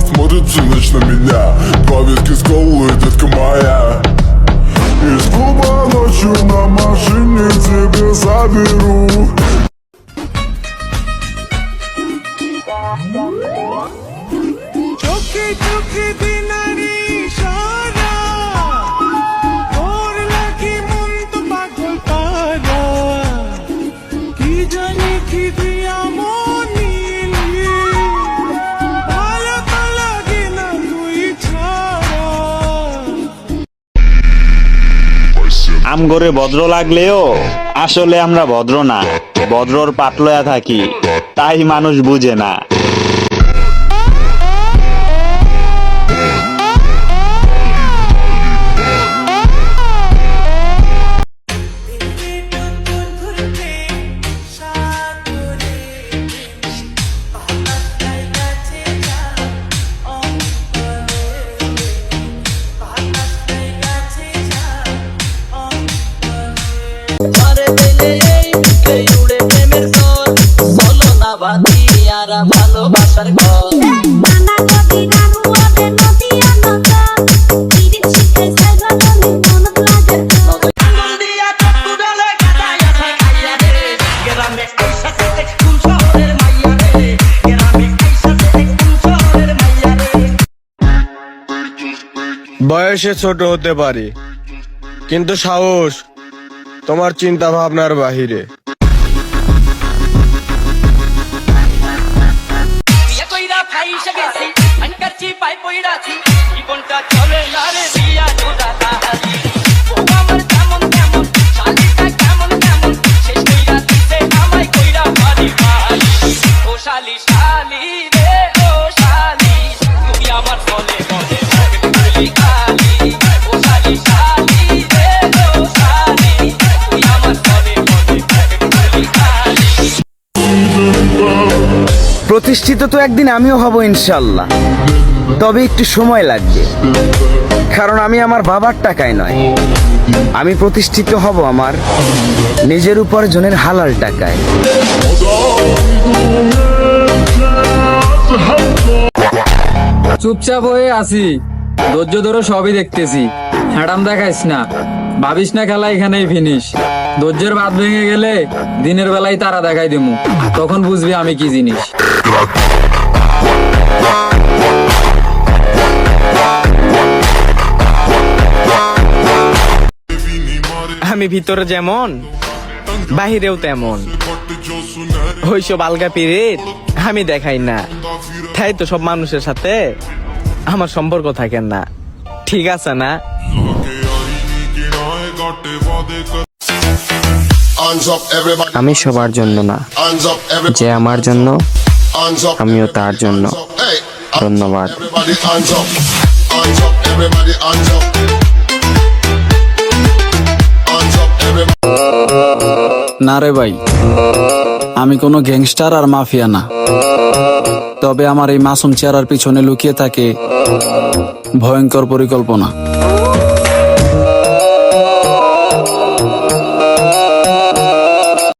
Смотрит ночь на меня. Два виски с колы, детка моя. Из клуба ночью на машине тебе заберу. Чоки-чоки, ты на আমগরে ভদ্র লাগলেও আসলে আমরা ভদ্র না। ভদ্রর পাতলয়া থাকি তাই মানুষ বুঝে না। বয়সে ছোট হতে পারি কিন্তু সাহস তোমার চিন্তা ভাবনার বাহিরে প্রতিষ্ঠিত তো একদিন আমিও হব ইনশাল্লাহ। তবে একটু সময় লাগবে। কারণ আমি আমার বাবার টাকায় নয়। আমি প্রতিষ্ঠিত হব আমার নিজের উপার্জনের হালাল টাকায়। চুপচাপ হয়ে আছি। ধৈর্য ধরে সবই দেখতেছি। হ্যাডাম দেখাইস না। ভাবিস না খেলা এখানেই ফিনিশ ধৈর্যের বাদ ভেঙে গেলে দিনের বেলায় তারা দেখাই দিমু। তখন বুঝবি আমি কি জিনিস। আমি ভিতরে যেমন, বাহিরেও তেমন। ওইসব আলগা পিরিত, আমি দেখাই না। তাই তো সব মানুষের সাথে আমার সম্পর্ক থাকে না। ঠিক আছে না? আমি সবার জন্য না। যে আমার জন্য আমিও তার জন্য। ধন্যবাদ। না রে ভাই আমি কোনো গ্যাংস্টার আর মাফিয়া না। তবে আমার এই মাসুম চেহারার পিছনে লুকিয়ে থাকে ভয়ঙ্কর পরিকল্পনা।